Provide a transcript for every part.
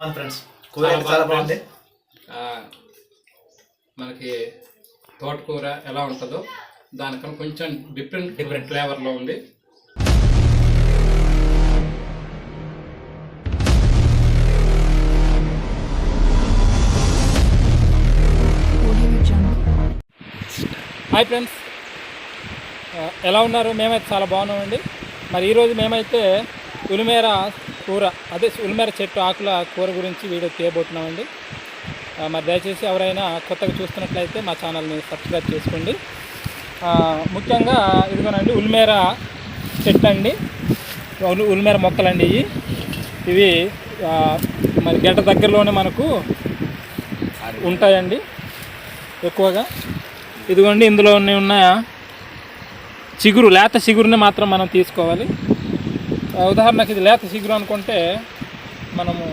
Friends కూర అయితే చాలా బాగుంది. ఆ, మనకి తోటకూర ఎలా ఉంటుందో దానికన్నా కొంచెం డిఫరెంట్ డిఫరెంట్ ఫ్లేవర్లో ఉంది. హాయ్ ఫ్రెండ్స్ ఎలా ఉన్నారు? మేమైతే చాలా బాగున్నామండి. మరి ఈరోజు మేమైతే ఉలిమేర కూర అదే ఉల్మెర చెట్టు ఆకుల కూర గురించి వీడియో తీయబోతున్నామండి. మరి దయచేసి ఎవరైనా కొత్తగా చూస్తున్నట్లయితే మా ఛానల్ని సబ్స్క్రైబ్ చేసుకోండి. ముఖ్యంగా ఇదిగోనండి ఉల్మేర చెట్టు అండి ఉల్మేర మొక్కలండి ఇవి. ఇవి మరి గడ్డ దగ్గరలోనే మనకు ఉంటాయండి ఎక్కువగా. ఇదిగోండి ఇందులో ఉన్న- చిగురు లేత చిగురుని మాత్రం మనం తీసుకోవాలి. ఉదాహరణకి ఇది లేత చిగురు అనుకుంటే మనము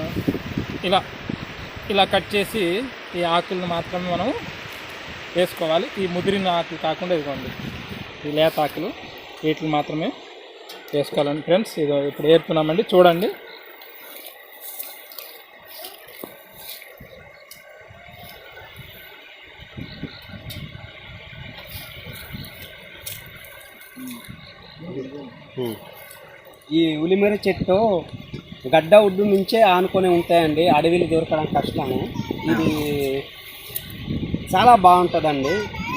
ఇలా ఇలా కట్ చేసి ఈ ఆకులను మాత్రమే మనం వేసుకోవాలి. ఈ ముదిరిన ఆకులు కాకుండా ఇదిగోండి ఈ లేత ఆకులు వీటిని మాత్రమే వేసుకోవాలండి. ఫ్రెండ్స్ ఇది ఇప్పుడు ఏర్పున్నామండి చూడండి. ఈ ఉలిమెర చెట్టు గడ్డ ఒడ్డు నుంచే ఆనుకొని ఉంటాయండి. అడవిలు దొరకడం కష్టము. ఇది చాలా బాగుంటుందండి.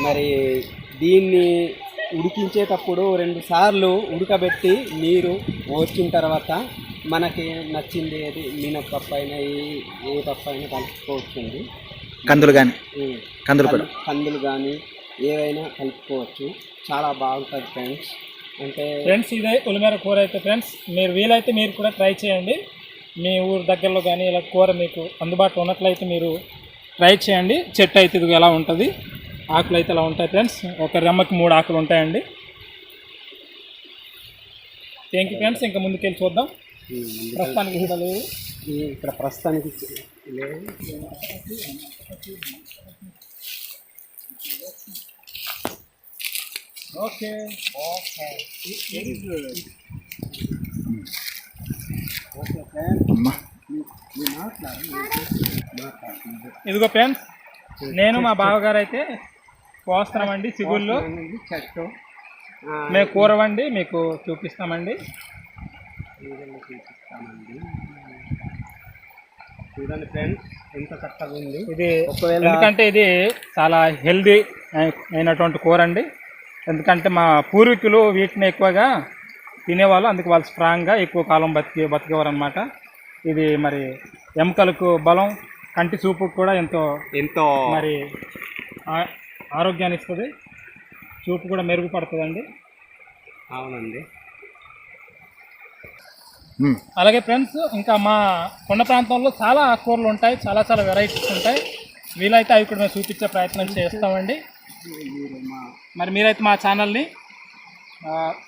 మరి దీన్ని ఉడికించేటప్పుడు రెండు సార్లు ఉడకబెట్టి నీరు వచ్చిన తర్వాత మనకి నచ్చింది ఏది? మినపప్పు అయినా ఏ- పప్పు అయినా కలుపుకోవచ్చండి. కందులు కానీ. కందులు కందులు కానీ ఏవైనా కలుపుకోవచ్చు. చాలా బాగుంటుంది ఫ్రెండ్స్. ఫ్రెండ్స్ ఇదే ఉలిమేర కూర అయితే ఫ్రెండ్స్ మీరు వీలైతే మీరు కూడా ట్రై చేయండి. మీ ఊరు దగ్గరలో కానీ ఇలా కూర మీకు అందుబాటులో ఉన్నట్లయితే మీరు ట్రై చేయండి. చెట్టు అయితే ఇది ఎలా ఉంటుంది? ఆకులు అయితే ఇలా ఉంటాయి ఫ్రెండ్స్? ఒక రెమ్మకి మూడు ఆకులు ఉంటాయండి. థ్యాంక్ యూ ఫ్రెండ్స్ ఇంకా ముందుకెళ్ళి చూద్దాం. ప్రస్తుతానికి కూడా ఈ ఇక్కడ ప్రస్తుతానికి ఓకే ఇదిగో ఫ్రెండ్స్ నేను మా బావగారు అయితే చెట్టు ఆ, మేము కూర వండి మీకు చూపిస్తామండి. చూపిస్తామండి చూడండి ఫ్రెండ్స్ ఎంత చక్కగా ఉంది. ఇది ఒకవేళ ఎందుకంటే ఇది చాలా హెల్దీ అయినటువంటి కూర అండి ఎందుకంటే మా పూర్వీకులు వీటిని ఎక్కువగా తినేవాళ్ళు అందుకు వాళ్ళు స్ట్రాంగ్గా ఎక్కువ కాలం బతికి బతికేవారు అనమాట ఇది మరి ఎముకలకు బలం కంటి చూపుకు కూడా ఎంతో ఎంతో మరి ఆ- ఆరోగ్యాన్ని ఇస్తుంది. చూపు కూడా మెరుగుపడుతుందండి. అవునండి. అలాగే ఫ్రెండ్స్ ఇంకా మా కొండ ప్రాంతంలో చాలా ఆకుకూరలు ఉంటాయి చాలా చాలా వెరైటీస్ ఉంటాయి. వీలైతే అవి కూడా మేము చూపించే ప్రయత్నం చేస్తామండి. మరి మీరైతే మా ఛానల్ని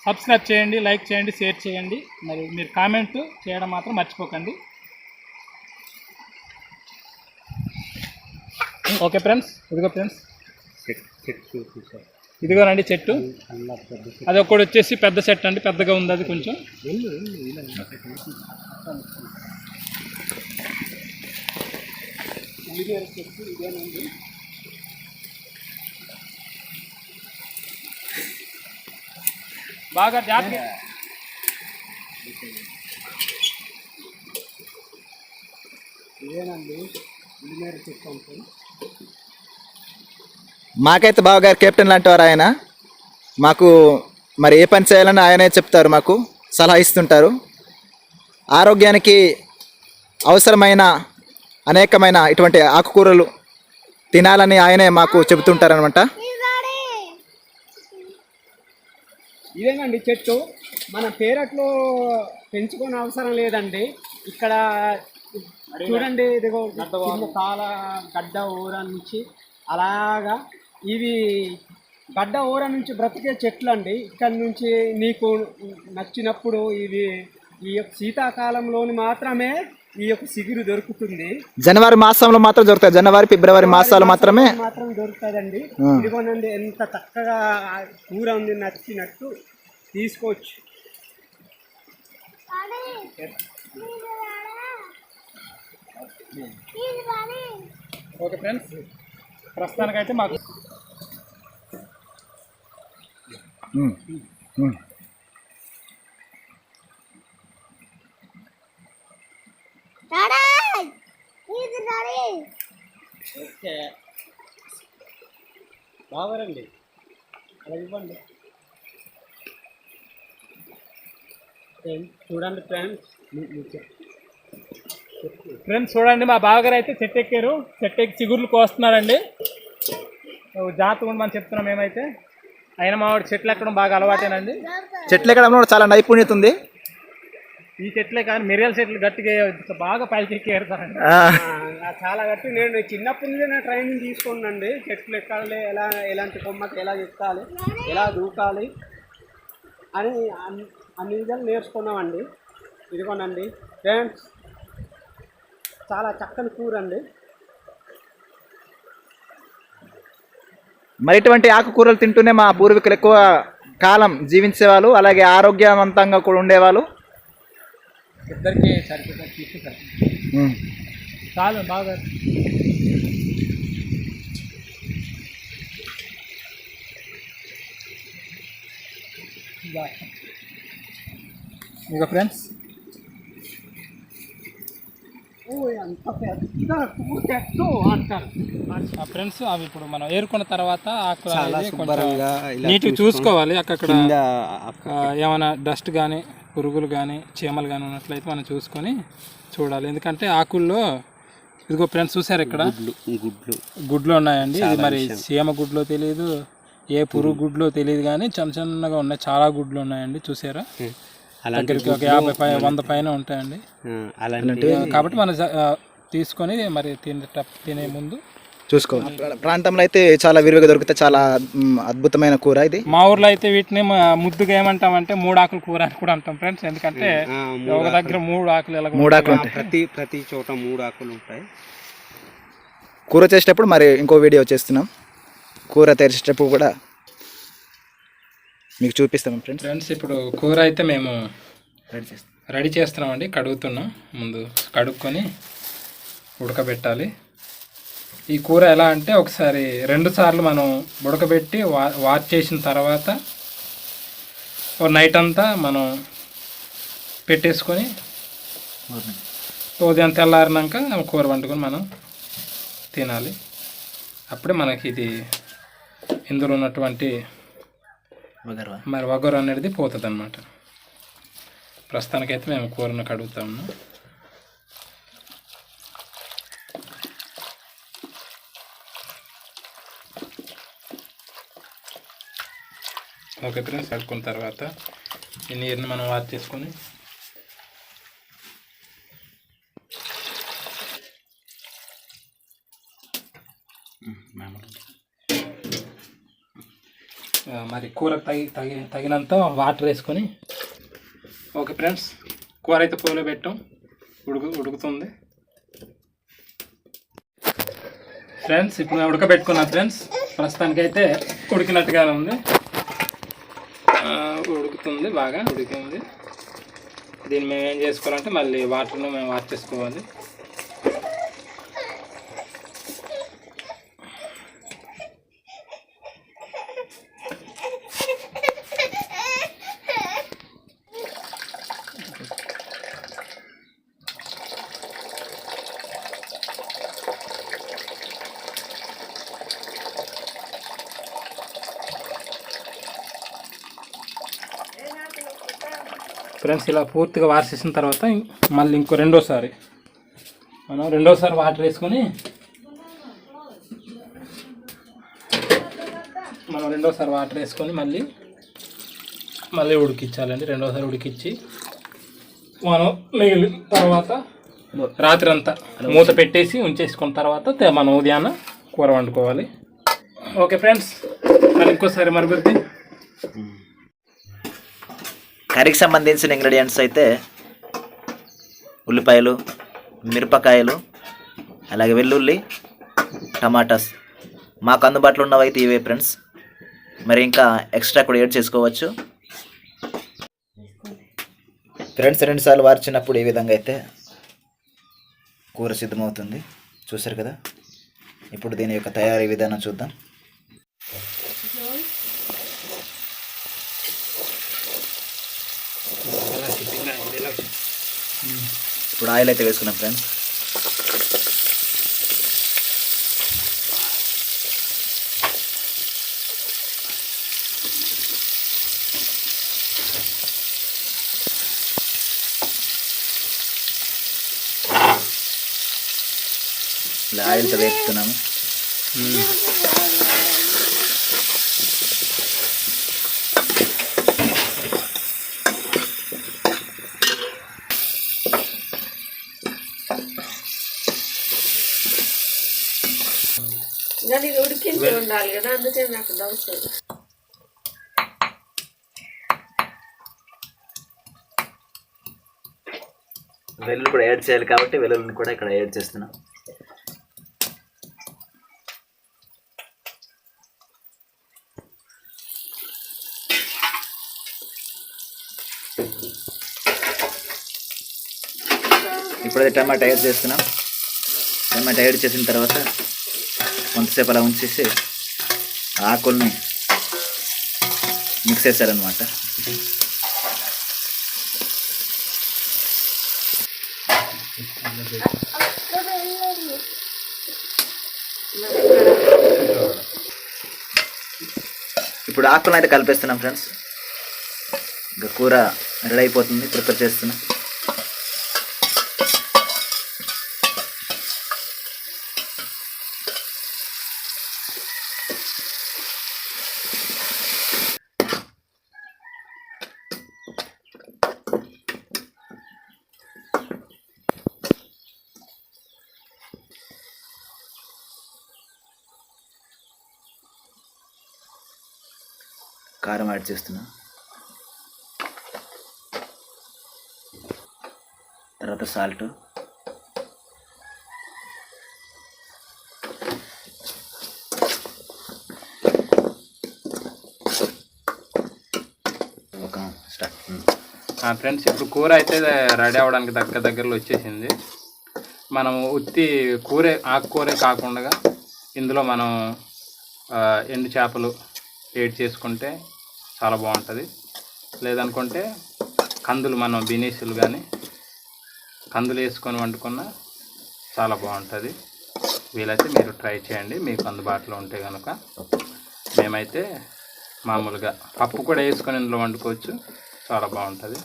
సబ్స్క్రైబ్ చేయండి లైక్ చేయండి షేర్ చేయండి. మరి మీరు కామెంట్ చేయడం మాత్రం మర్చిపోకండి. ఓకే ఫ్రెండ్స్ ఇదిగో ఫ్రెండ్స్. ఇదిగోనండి చెట్టు. అది ఒకటి వచ్చేసి పెద్ద చెట్టు అండి పెద్దగా ఉంది అది కొంచెం. చెట్టు ఇదేనండి. బాగా జాగ్రత్త ఇదేనండి మాకైతే బావగారు కెప్టెన్ లాంటి వారు ఆయన. మాకు మరి ఏ పని చేయాలని ఆయనే చెప్తారు మాకు సలహా ఇస్తుంటారు. ఆరోగ్యానికి అవసరమైన అనేకమైన ఇటువంటి ఆకుకూరలు తినాలని ఆయనే మాకు చెబుతుంటారనమాట ఇదేనండి చెట్టు. మన పేరట్లో పెంచుకోని అవసరం లేదండి. ఇక్కడ చూడండి ఇదిగో కాల గడ్డ ఊర నుంచి అలాగా ఇవి గడ్డ ఊర నుంచి బ్రతికే చెట్లు అండి ఇక్కడ నుంచి నీకు నచ్చినప్పుడు ఇది ఈ యొక్క శీతాకాలంలోని మాత్రమే ఈ యొక్క సిగురు దొరుకుతుంది. జనవరి మాసంలో మాత్రం దొరుకుతాయి. జనవరి ఫిబ్రవరి మాసాలు మాత్రమే మాత్రం దొరుకుతుందండి. ఇదిగోనండి ఎంత చక్కగా కూర ఉంది నచ్చినట్టు తీసుకోవచ్చు. ఓకే ఫ్రెండ్స్ ప్రస్తుతానికైతే మాకు ఓకే. బాగారండి. అలా ఇవ్వండి. చూడండి ఫ్రెండ్స్. ఫ్రెండ్స్ చూడండి మా బావగారు అయితే చెట్టు ఎక్కారు చెట్టు ఎక్కి చిగుర్లు కోస్తున్నారండి. జాగ్రత్తగా ఉండమని చెప్తున్నాం మేమైతే అయినా మా చెట్లు ఎక్కడం బాగా అలవాటేనండి. చెట్లు ఎక్కడంలో కూడా చాలా నైపుణ్యత ఉంది. ఈ చెట్లే కానీ మిరియాల చెట్లు గట్టిగా బాగా పైకి ఏరుతారండి చాలా గట్టి నేను చిన్నప్పటి నుంచే నా ట్రైనింగ్ తీసుకున్నాండి చెట్లు ఎక్కాలి ఎలా ఎలాంటి కొమ్మకి ఎలా ఎక్కాలి ఎలా దూకాలి అని అన్ని- అన్ని విధాలు నేర్చుకున్నామండి. ఇదిగోనండి ఫ్రెండ్స్ చాలా చక్కని కూర అండి మరి ఇటువంటి ఆకుకూరలు తింటూనే మా పూర్వీకులు ఎక్కువ కాలం జీవించేవాళ్ళు అలాగే ఆరోగ్యవంతంగా కూడా ఉండేవాళ్ళు. ఇద్దరికి సరిపోతుంది తీసుకుంటారు. చాలు బాగా. ఇక ఫ్రెండ్స్. ఫ్రెండ్స్ అవి ఇప్పుడు మనం ఏరుకున్న తర్వాత నీట్గా చూసుకోవాలి. అక్కడ ఏమైనా డస్ట్ కానీ పురుగులు కానీ చీమలు కానీ ఉన్నట్లయితే మనం చూసుకొని చూడాలి. ఎందుకంటే ఆకుల్లో ఇదిగో ఫ్రెండ్స్ చూసారు ఇక్కడ? గుడ్లు గుడ్లు. ఉన్నాయండి. ఇది మరి చీమ గుడ్లో తెలియదు ఏ పురుగు గుడ్లో తెలియదు కానీ చిన్న చిన్నగా ఉన్నాయి. చాలా గుడ్లు ఉన్నాయండి. చూసారా? దగ్గరికి ఒక యాభై పై వంద పైన ఉంటాయండి. అలాంటి కాబట్టి మనం తీసుకొని మరి తినే తినే ముందు చూసుకోవాలి ప్రా- ప్రాంతంలో అయితే చాలా విరివిగా దొరికితే చాలా అద్భుతమైన కూర ఇది. మా ఊర్లో అయితే వీటిని మ- ముద్దుగా ఏమంటామంటే మూడు ఆకులు కూర అని కూడా అంటాం ఫ్రెండ్స్. ఎందుకంటే ఒక దగ్గర మూడు ఆకులు ఇలా మూడు ఆకులు ఉంటాయి. ప్రతి ప్రతి చోట మూడు ఆకులు ఉంటాయి. కూర చేసేటప్పుడు మరి ఇంకో వీడియో చేస్తున్నాం. కూర తెరిచేటప్పుడు కూడా మీకు చూపిస్తాం ఫ్రెండ్స్. ఫ్రెండ్స్ ఇప్పుడు కూర అయితే మేము రెడీ చేస్తాం. రెడీ చేస్తున్నామండి. కడుగుతున్నాం. ముందు కడుక్కొని ఉడకబెట్టాలి. ఈ కూర ఎలా అంటే ఒకసారి రెండు సార్లు మనం ఉడకబెట్టి వా వాచ్ చేసిన తర్వాత ఓ నైట్ అంతా మనం పెట్టేసుకొని ఉదయం తెల్లారినాక కూర వండుకొని మనం తినాలి. అప్పుడే మనకి ఇది ఇందులో ఉన్నటువంటి మరి వగరు అనేది పోతుంది అనమాట ప్రస్తుతానికైతే మేము కూరను కడుగుతా ఓకే ఫ్రెండ్స్ కడుక్కున్న తర్వాత ఈ నీరుని మనం వాచ్ చేసుకొని మరి కూర తగి తగి తగినంత వాటర్ వేసుకొని ఓకే ఫ్రెండ్స్ కూర అయితే పోలో పెట్టాం. ఉడుకు ఉడుకుతుంది. ఫ్రెండ్స్ ఇప్పుడు ఉడకబెట్టుకున్నాను ఫ్రెండ్స్. ప్రస్తుతానికైతే ఉడికినట్టుగానే ఉంది. ఉడుకుతుంది బాగా ఉడికింది దీన్ని మేము ఏం చేసుకోవాలంటే మళ్ళీ వాటర్ను మేము వాచ్ చేసుకోవాలి. ఫ్రెండ్స్ ఇలా పూర్తిగా వాసేసిన తర్వాత మళ్ళీ ఇంకో రెండోసారి. మనం రెండోసారి వాటర్ వేసుకొని మనం రెండోసారి వాటర్ వేసుకొని మళ్ళీ మళ్ళీ ఉడికించాలండి. రెండోసారి ఉడికించి మనం మిగిలిన తర్వాత రాత్రి అంతా మూత పెట్టేసి ఉంచేసుకున్న తర్వాత మనం ఉదయాన్న కూర వండుకోవాలి. ఓకే ఫ్రెండ్స్ మరి ఇంకోసారి మరుగుద్ది. కర్రీకి సంబంధించిన ఇంగ్రీడియంట్స్ అయితే ఉల్లిపాయలు మిరపకాయలు అలాగే వెల్లుల్లి టమాటాస్ మాకు అందుబాటులో ఉన్నవైతే ఇవే ఫ్రెండ్స్ మరి ఇంకా ఎక్స్ట్రా కూడా యాడ్ చేసుకోవచ్చు. ఫ్రెండ్స్ రెండుసార్లు వార్చినప్పుడు ఈ విధంగా అయితే కూర సిద్ధమవుతుంది. చూసారు కదా? ఇప్పుడు దీని యొక్క తయారీ విధానం చూద్దాం. ఇప్పుడు ఆయిల్ అయితే వేసుకున్నాం ఫ్రెండ్స్. ఇలా ఆయిల్తో వేపుతున్నాము కానీ ఇది ఉడికించి ఉండాలి కదా అందుకే నాకు డౌట్ వెల్లుల్లి కూడా యాడ్ చేయాలి కాబట్టి వెల్లుల్లిని కూడా ఇక్కడ యాడ్ చేస్తున్నాం. ఇప్పుడైతే టమాటా యాడ్ చేస్తున్నాం. టమాటా యాడ్ చేసిన తర్వాత కొంతసేపు అలా ఉంచేసి ఆకుల్ని మిక్స్ చేశారనమాట ఇప్పుడు ఆకులను అయితే కలిపేస్తున్నాం ఫ్రెండ్స్. ఇంకా కూర రెడీ అయిపోతుంది ప్రిపేర్ చేస్తున్నాం. కారం యాడ్ చేస్తున్నా. తర్వాత సాల్ట్. ఫ్రెండ్స్ ఇప్పుడు కూర అయితే రెడీ అవ్వడానికి దగ్గర దగ్గరలో వచ్చేసింది. మనం ఉత్తి కూరే ఆకుకూరే కాకుండా ఇందులో మనం ఎండు చేపలు ఏడ్ చేసుకుంటే చాలా బాగుంటుంది. లేదనుకుంటే కందులు మనం బినీసులు కానీ కందులు వేసుకొని వండుకున్న చాలా బాగుంటుంది. వీలైతే మీరు ట్రై చేయండి మీకు అందుబాటులో ఉంటే కనుక మేమైతే మామూలుగా పప్పు కూడా వేసుకొని ఇందులో వండుకోవచ్చు చాలా బాగుంటుంది.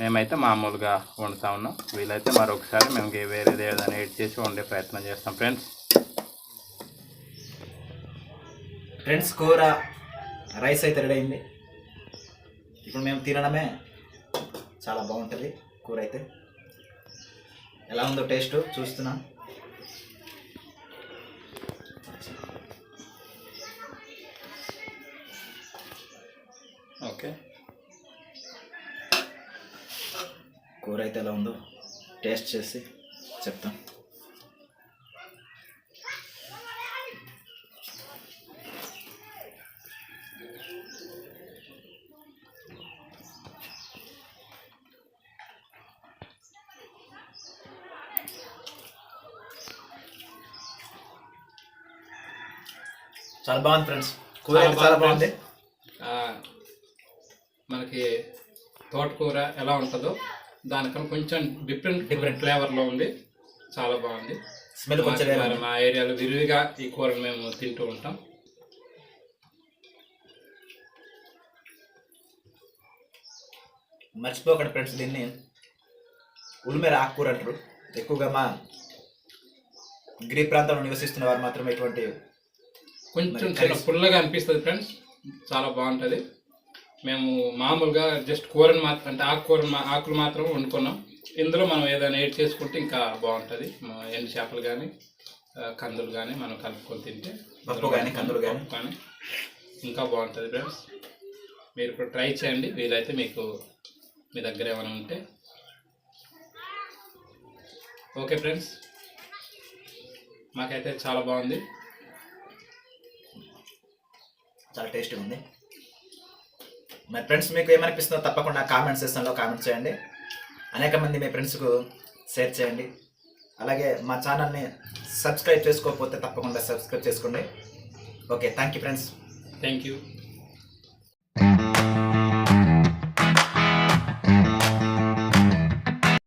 మేమైతే మామూలుగా వండుతా ఉన్నాం. వీలైతే మరొకసారి మేము వేరేది ఏదైనా ఎడ్ చేసి వండే ప్రయత్నం చేస్తాం ఫ్రెండ్స్. ఫ్రెండ్స్ కూర రైస్ అయితే రెడీ అయింది. ఇప్పుడు మేము తినడమే చాలా బాగుంటుంది కూర అయితే. ఎలా ఉందో టేస్ట్ చూస్తున్నాం. ఓకే. కూర అయితే ఎలా ఉందో టేస్ట్ చేసి చెప్తాం. చాలా బాగుంది ఫ్రెండ్స్. కూర చాలా బాగుంది మనకి తోటకూర ఎలా ఉంటుందో దానికన్నా కొంచెం డిఫరెంట్ డిఫరెంట్ ఫ్లేవర్లో ఉంది. చాలా బాగుంది. స్మెల్ కొంచెం వేరే. మా ఏరియాలో విరివిగా ఈ కూరలు మేము తింటూ ఉంటాం. మర్చిపోకండి ఫ్రెండ్స్ దీన్ని. ఉల్లిమేర ఆకుకూర అంటారు. ఎక్కువగా మా గిరి ప్రాంతంలో నివసిస్తున్న వారు మాత్రమే ఇటువంటి కొంచెం కర్రీస్- పుల్లగా అనిపిస్తుంది ఫ్రెండ్స్. చాలా బాగుంటుంది. మేము మామూలుగా జస్ట్ కూరని మాత్రం అంటే ఆకుకూర మా- ఆకులు మాత్రం వండుకున్నాం. ఇందులో మనం ఏదైనా ఏడ్ చేసుకుంటే ఇంకా బాగుంటుంది. ఎండు చేపలు కానీ కందులు కానీ మనం కలుపుకొని తింటే పప్పు గాని, కందులు. పప్పు కానీ ఇంకా బాగుంటుంది ఫ్రెండ్స్. మీరు ఇప్పుడు ట్రై చేయండి. వీలైతే మీకు మీ దగ్గర ఏమైనా ఉంటే. Okay friends. మాకైతే చాలా బాగుంది. చాలా టేస్టీగా ఉంది. మరి ఫ్రెండ్స్ మీకు ఏమనిపిస్తుందో తప్పకుండా కామెంట్ సెక్షన్లో కామెంట్ చేయండి. అనేక మంది మీ ఫ్రెండ్స్కు షేర్ చేయండి. అలాగే మా ఛానల్ని సబ్స్క్రైబ్ చేసుకోకపోతే తప్పకుండా సబ్స్క్రైబ్ చేసుకోండి. Okay thank you friends. Thank you